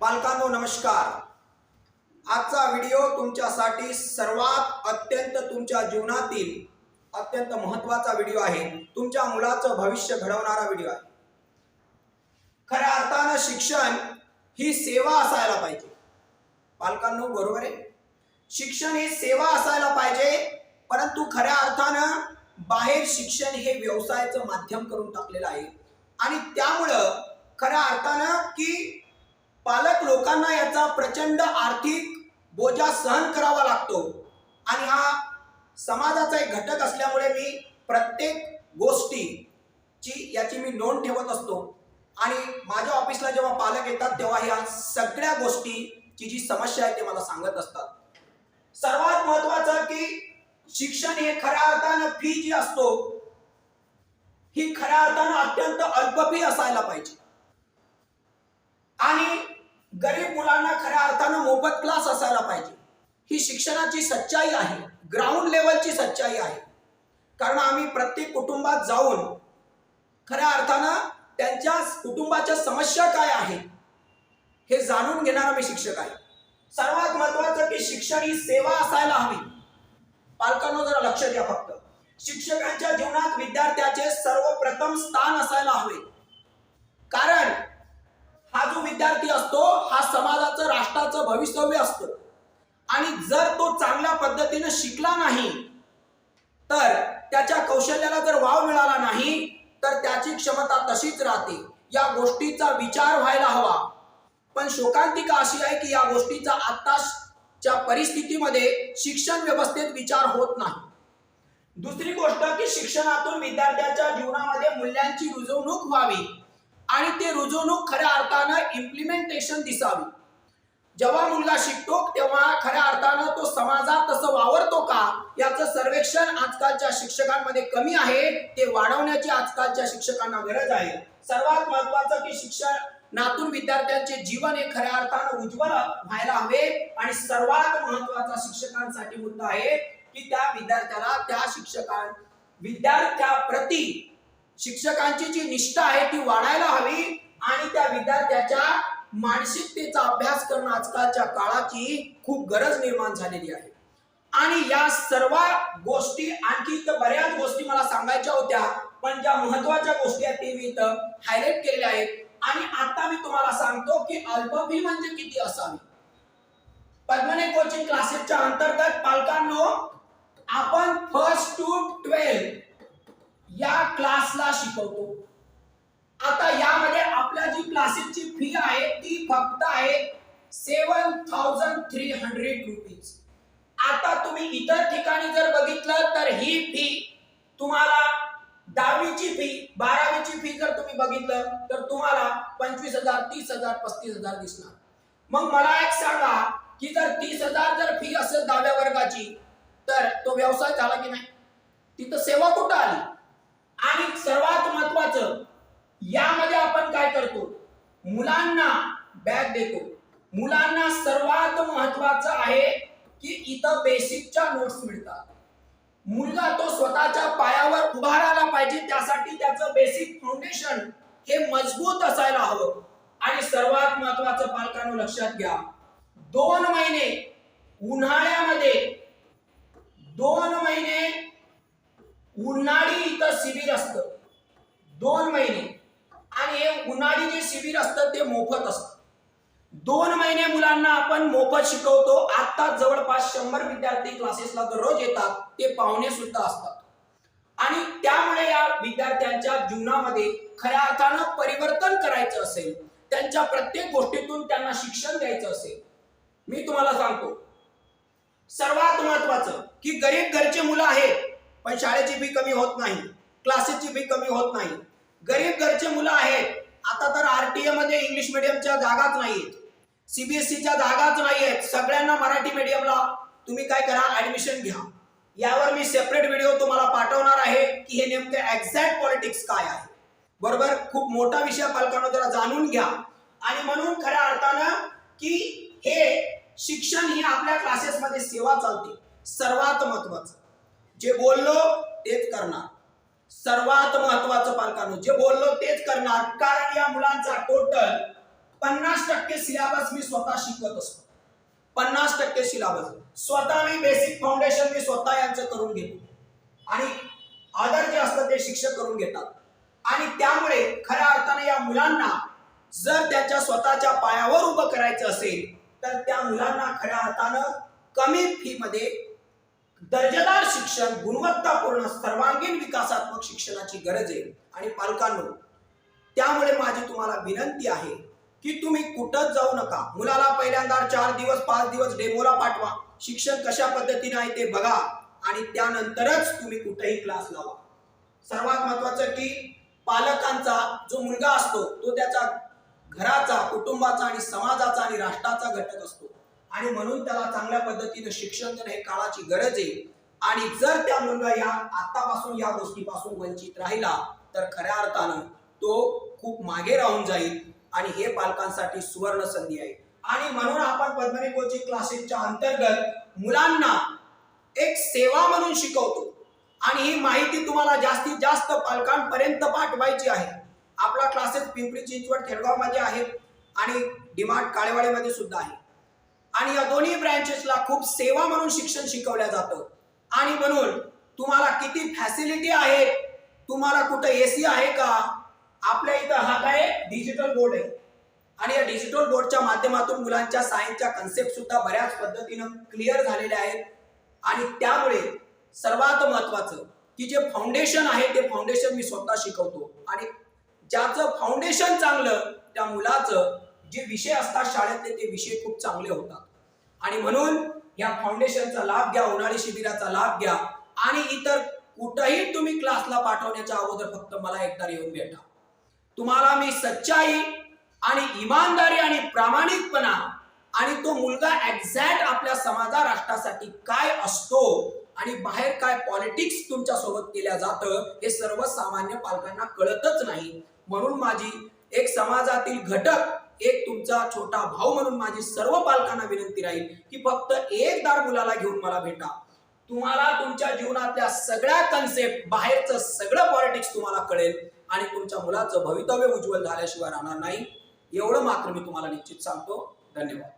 पालकांनो नमस्कार. आजचा व्हिडिओ तुमच्यासाठी सर्वात अत्यंत तुमच्या जीवनातील अत्यंत महत्त्वाचा व्हिडिओ आहे. तुमच्या मुलाचं भविष्य घडवणारा व्हिडिओ आहे. खऱ्या अर्थानं शिक्षण ही सेवा असायला पाहिजे. पालकांनो बरोबर आहे? शिक्षण ही सेवा असायला पाहिजे परंतु खऱ्या अर्थानं बाहेर शिक्षण हे व्यवसायाचं माध्यम करून टाकलेलं आहे. आणि त्यामुळं खऱ्या अर्थानं की पालक लोकांना याचा प्रचंड आर्थिक बोजा सहन करावा लागतो. आणि हा समाजाचा एक घटक असल्यामुळे मी प्रत्येक गोष्टीची याची मी नोंद ठेवत असतो. आणि माझ्या ऑफिसला जेव्हा पालक येतात तेव्हा ह्या सगळ्या गोष्टीची जी समस्या आहे ते मला सांगत असतात. सर्वात महत्वाचं की शिक्षण हे खऱ्या अर्थानं फी जी असतो ही खऱ्या अर्थानं अत्यंत अल्प फी असायला पाहिजे. आणि गरीब मुलांना खऱ्या अर्थानं मोफत क्लास असायला पाहिजे. ही शिक्षणाची सच्चाई आहे. ग्राउंड लेवलची सच्चाई आहे. कारण आम्ही प्रत्येक कुटुंबात जाऊन खऱ्या अर्थानं त्यांच्या कुटुंबाच्या समस्या काय आहेत हे जाणून घेणारा मी शिक्षक आहे. सर्वात महत्वाचं की शिक्षण ही सेवा असायला हवी. पालकांनो जरा लक्ष द्या फक्त. शिक्षकांच्या जीवनात विद्यार्थ्याचे सर्वप्रथम स्थान असायला हवे. कारण विद्यार्थी असतो हा समाजाचं राष्ट्राचं भवितव्य असतं. आणि जर तो चांगल्या पद्धतीनं शिकला नाही तर त्याच्या कौशल्याला जर वाव मिळाला नाही तर त्याची क्षमता तशीच राहते. या गोष्टीचा विचार व्हायला हवा. पण शोकांतिका अशी आहे की या गोष्टीचा आत्ताच्या परिस्थितीमध्ये शिक्षण व्यवस्थेत विचार होत नाही. दुसरी गोष्ट की शिक्षणातून विद्यार्थ्याच्या जीवनामध्ये मूल्यांची रुजवणूक व्हावी. आणि ते रुजवणूक खऱ्या अर्थानं इम्प्लिमेंटेशन दिसावी. जेव्हा मुलगा शिकतो तेव्हा खऱ्या अर्थानं तो समाजात तसं वावरतो का याचं सर्वेक्षण आजकालच्या शिक्षकांमध्ये कमी आहे. ते वाढवण्याची आजकालच्या शिक्षकांना गरज आहे. सर्वात महत्वाचं की शिक्षणातून विद्यार्थ्यांचे जीवन हे खऱ्या अर्थानं उज्ज्वल व्हायला हवे. आणि सर्वात महत्त्वाचा शिक्षकांसाठी मुद्दा आहे की त्या विद्यार्थ्याला त्या शिक्षकां विद्यार्थ्याप्रती शिक्षकांची जी निष्ठा आहे ती वाढायला हवी आणि त्या विद्यार्थ्याच्या मानसिकतेचा अभ्यास करणं आजकालच्या काळाची खूप गरज निर्माण झालेली आहे. आणि या सर्व गोष्टी आणखी इथं बऱ्याच गोष्टी मला सांगायच्या होत्या पण ज्या महत्त्वाच्या गोष्टी आहेत ते मी इथं हायलाइट केलेल्या आहेत. आणि आता मी तुम्हाला सांगतो की अल्पफी म्हणजे किती असावी? पद्मने कोचिंग क्लासेसच्या अंतर्गत पालकांनो आपण फर्स्ट टू ट्वेल्थ या क्लासला शिकवतो. आता यामध्ये आपल्या जी क्लासेसची फी आहे ती फक्त आहे seven thousand three hundred rupees आता तुम्ही इतर ठिकाणी जर बघितलं तर ही फी तुम्हाला दहावीची फी बारावीची फी जर तुम्ही बघितलं तर तुम्हाला पंचवीस हजार तीस हजार पस्तीस हजार दिसणार. मग मला एक सांगा की जर तीस हजार जर फी असेल दहाव्या वर्गाची तर तो व्यवसाय झाला की नाही? तिथं सेवा कुठं आली? आणि सर्वात महत्वाचं यामध्ये आपण काय करतो? मुलांना बॅग देतो. मुलांना सर्वात महत्वाचं आहे की इथं बेसिकच्या नोट्स मिळतात. मुलगा तो स्वतःच्या पायावर उभारायला पाहिजे त्यासाठी त्याचं बेसिक फाउंडेशन हे मजबूत असायला हवं. आणि सर्वात महत्वाचं पालकांनो लक्षात घ्या दोन महिने उन्हाळ्यामध्ये दोन महिने उन्हाळी इथं शिबिर असतं. दोन महिने. आणि हे उन्हाळी जे शिबिर असतं ते मोफत असतं. दोन महिने मुलांना आपण मोफत शिकवतो. आता जवळपास शंभर विद्यार्थी क्लासेसला दररोज येतात. ते पाहुणे सुद्धा असतात. आणि त्यामुळे या विद्यार्थ्यांच्या जीवनामध्ये खऱ्या अर्थानं परिवर्तन करायचं असेल त्यांच्या प्रत्येक गोष्टीतून त्यांना शिक्षण द्यायचं असेल. मी तुम्हाला सांगतो. सर्वात महत्वाचं की गरीब घरचे मुलं आहेत. पण शाळेची फी कमी होत नाही. क्लासेसची फी कमी होत नाही. गरीब घरचे मुलं आहेत. आता तर आरटीए मध्ये इंग्लिश मिडियमच्या जागाच नाहीत सीबीएसईच्या जागाच नाही आहेत सगळ्यांना मराठी मीडियमला तुम्ही काय करा? ऍडमिशन घ्या. यावर मी सेपरेट व्हिडिओ तुम्हाला पाठवणार आहे की हे नेमके एक्झॅक्ट पॉलिटिक्स काय आहे. बरोबर? खूप मोठा विषय पालकांना जरा जाणून घ्या. आणि म्हणून खऱ्या अर्थानं की हे शिक्षण ही आपल्या क्लासेसमध्ये सेवा चालते. सर्वात महत्वाचं. जे बोललो तेच करणार. सर्वात महत्वाचं पालकांनो जे बोललो तेच करणार. कारण या मुलांचा टोटल पन्नास टक्के सिलेबस मी स्वतः शिकवत असतो. पन्नास टक्के सिलेबस स्वतः मी बेसिक फाउंडेशन मी स्वतः यांचं करून घेतो. आणि आदर जे असतं ते शिक्षक करून घेतात. आणि त्यामुळे खऱ्या अर्थाने या मुलांना जर त्यांच्या स्वतःच्या पायावर उभं करायचं असेल तर त्या मुलांना खऱ्या अर्थानं कमी फी मध्ये दर्जेदार शिक्षण गुणवत्तापूर्ण सर्वांगीण विकासात्मक शिक्षणाची गरज आहे आणि पालकांनो त्यामुळे माझी तुम्हाला विनंती आहे की तुम्ही कुठंच जाऊ नका. मुलाला पहिल्यांदा चार दिवस पाच दिवस डेमोला पाठवा. शिक्षण कशा पद्धतीने आहे ते बघा आणि त्यानंतरच तुम्ही कुठेही क्लास लावा. सर्वात महत्वाचं की पालकांचा जो मुलगा असतो तो त्याचा घराचा कुटुंबाचा आणि समाजाचा आणि राष्ट्राचा घटक असतो. आणि म्हणून त्याला चांगल्या पद्धतीनं शिक्षण देणं हे काळाची गरज आहे. आणि जर त्या मुलगा या आतापासून या गोष्टीपासून वंचित राहिला तर खऱ्या अर्थानं तो खूप मागे राहून जाईल आणि हे पालकांसाठी सुवर्ण संधी आहे. आणि म्हणून आपण पद्मनी कोचिंग क्लासेसच्या अंतर्गत मुलांना एक सेवा म्हणून शिकवतो. आणि ही माहिती तुम्हाला जास्तीत जास्त पालकांपर्यंत पाठवायची आहे. आपला क्लासेस पिंपरी चिंचवड खेडगावमध्ये आहे आणि डिमार्ट काळेवाडीमध्ये सुद्धा आहे. आणि या दोन्ही ब्रँचेसला खूप सेवा म्हणून शिक्षण शिकवलं जातं. आणि म्हणून तुम्हाला किती फॅसिलिटी आहे? तुम्हाला कुठं एसी आहे का? आपल्या इथं हा काय डिजिटल बोर्ड आहे. आणि या डिजिटल बोर्डच्या माध्यमातून मुलांच्या सायन्सच्या कन्सेप्ट सुद्धा बऱ्याच पद्धतीनं क्लिअर झालेल्या आहेत. आणि त्यामुळे सर्वात महत्वाचं की जे फाउंडेशन आहे ते फाउंडेशन मी स्वतः शिकवतो. आणि ज्याचं फाउंडेशन चांगलं त्या मुलाचं जे विषय असतात शाळेतले ते विषय खूप चांगले होतात. आणि म्हणून या फाउंडेशनचा लाभ घ्या उन्हाळी शिबिराचा लाभ घ्या आणि इतर कुठंही तुम्ही क्लासला पाठवण्याच्या अगोदर फक्त मला एकदा येऊन भेटा. तुम्हाला मी सच्चाई आणि इमानदारी आणि प्रामाणिकपणा आणि तो मुलगा एक्झॅक्ट आपल्या समाजा राष्ट्रासाठी काय असतो आणि बाहेर काय पॉलिटिक्स तुमच्यासोबत केल्या जातं हे सर्वसामान्य पालकांना कळतच नाही. म्हणून माझी एक समाजातील घटक एक तुमचा छोटा भाऊ म्हणून माझी सर्व पालकांना विनंती राहील की फक्त एक दार मुलाला घेऊन मला भेटा. तुम्हाला तुमच्या जीवनातल्या सगळ्या कन्सेप्ट बाहेरचं सगळं पॉलिटिक्स तुम्हाला कळेल आणि तुमच्या मुलाचं भवितव्य उज्ज्वल झाल्याशिवाय राहणार नाही. एवढं मात्र मी तुम्हाला निश्चित सांगतो. धन्यवाद.